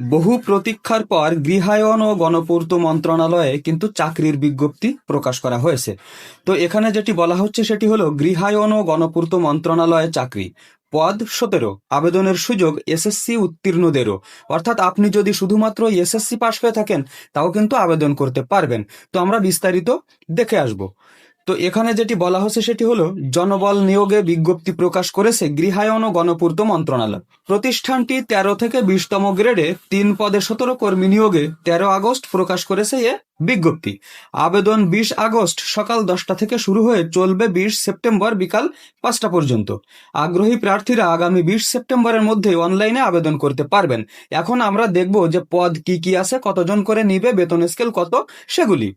বহু প্রতীক্ষার পর গৃহায়ন ও গণপূর্ত মন্ত্রণালয়ে কিন্তু চাকরির বিজ্ঞপ্তি প্রকাশ করা হয়েছে। তো এখানে যেটি বলা হচ্ছে সেটি হলো গৃহায়ন ও গণপূর্ত মন্ত্রণালয়ে চাকরি। পদ সতেরো, আবেদনের সুযোগ এসএসসি উত্তীর্ণদেরও। অর্থাৎ আপনি যদি শুধুমাত্র এসএসসি পাশ হয়ে থাকেন, তাও কিন্তু আবেদন করতে পারবেন। তো আমরা বিস্তারিত দেখে আসব। তো এখানে যেটি বলা হচ্ছে সেটি হলো, জনবল নিয়োগে বিজ্ঞপ্তি প্রকাশ করেছে গৃহায়ন ও গণপূর্ত মন্ত্রণালয়। প্রতিষ্ঠানটি তেরো থেকে বিশতম গ্রেডে তিন পদে সতেরো কর্মী নিয়োগে তেরো আগস্ট প্রকাশ করেছে এ বিজ্ঞপ্তি। আবেদন বিশ আগস্ট সকাল দশটা থেকে শুরু হয়ে চলবে বিশ সেপ্টেম্বর বিকাল পাঁচটা পর্যন্ত। আগ্রহী প্রার্থীরা আগামী বিশ সেপ্টেম্বরের মধ্যে অনলাইনে আবেদন করতে পারবেন। এখন আমরা দেখব যে পদ কি কি আছে, কতজন করে নিবে, বেতন স্কেল কত, সেগুলি।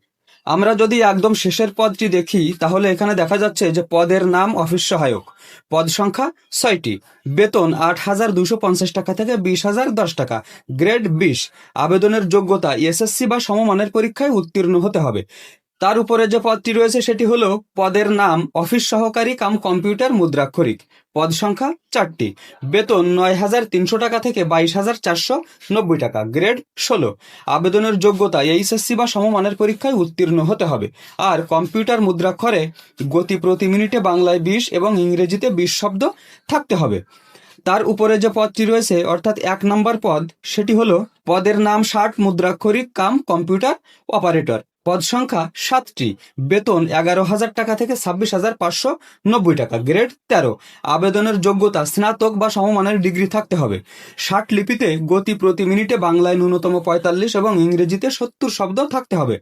আমরা যদি একদম শেষের পদটি দেখি, তাহলে এখানে দেখা যাচ্ছে যে পদের নাম অফিস সহায়ক। পদ সংখ্যা ছয়টি। বেতন আট হাজার দুশো পঞ্চাশ টাকা থেকে বিশ হাজার দশ টাকা। গ্রেড বিশ। আবেদনের যোগ্যতা এসএসসি বা সমমানের পরীক্ষায় উত্তীর্ণ হতে হবে। তার উপরে যে পদটি রয়েছে সেটি হলো পদের নাম অফিস সহকারী কাম কম্পিউটার মুদ্রাক্ষরিক। পদ সংখ্যা চারটি। বেতন নয় হাজার তিনশো টাকা থেকে বাইশ হাজার চারশো নব্বই টাকা। গ্রেড ষোলো। আবেদনের যোগ্যতা এইচএসসি বা সমমানের পরীক্ষায় উত্তীর্ণ হতে হবে। আর কম্পিউটার মুদ্রাক্ষরে গতি প্রতি মিনিটে বাংলায় বিশ এবং ইংরেজিতে বিশ শব্দ থাকতে হবে। তার উপরে যে পদটি রয়েছে, অর্থাৎ এক নম্বর পদ, সেটি হলো পদের নাম ষাট মুদ্রাক্ষরিক কাম কম্পিউটার অপারেটর। পদ সংখ্যা সাতটি। বেতন এগারো হাজার টাকা থেকে ছাব্বিশ হাজার পাঁচশো নব্বই টাকা। গ্রেড তেরো। আবেদনের যোগ্যতা স্নাতক বা সমমানের ডিগ্রি থাকতে হবে। ষাট লিপিতে গতি প্রতি মিনিটে বাংলায় ন্যূনতম পঁয়তাল্লিশ এবং ইংরেজিতে সত্তর শব্দ থাকতে হবে।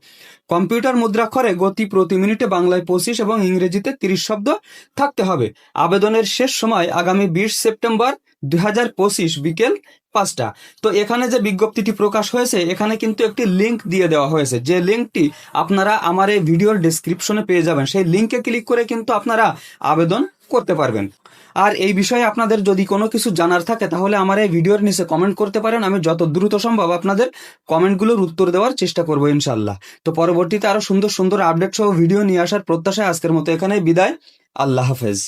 কম্পিউটার মুদ্রাক্ষরে গতি প্রতি মিনিটে বাংলায় পঁচিশ এবং ইংরেজিতে তিরিশ শব্দ থাকতে হবে। আবেদনের শেষ সময় আগামী বিশ সেপ্টেম্বর দুই হাজার পঁচিশ বিকেল পাঁচটা। তো এখানে যে বিজ্ঞপ্তিটি প্রকাশ হয়েছে, এখানে কিন্তু একটি লিংক দিয়ে দেওয়া হয়েছে। যে লিঙ্কটি আপনারা আমার এই ভিডিওর ডেসক্রিপশনে পেয়ে যাবেন। সেই লিঙ্কে ক্লিক করে কিন্তু আপনারা আবেদন করতে পারবেন। আর এই বিষয়ে আপনাদের যদি কোনো কিছু জানার থাকে, তাহলে আমার এই ভিডিওর নিচে কমেন্ট করতে পারেন। আমি যত দ্রুত সম্ভব আপনাদের কমেন্টগুলোর উত্তর দেওয়ার চেষ্টা করব ইনশাল্লাহ তো পরবর্তীতে আরও সুন্দর সুন্দর আপডেট সহ ভিডিও নিয়ে আসার প্রত্যাশায় আজকের মতো এখানে বিদায়। আল্লাহ হাফেজ।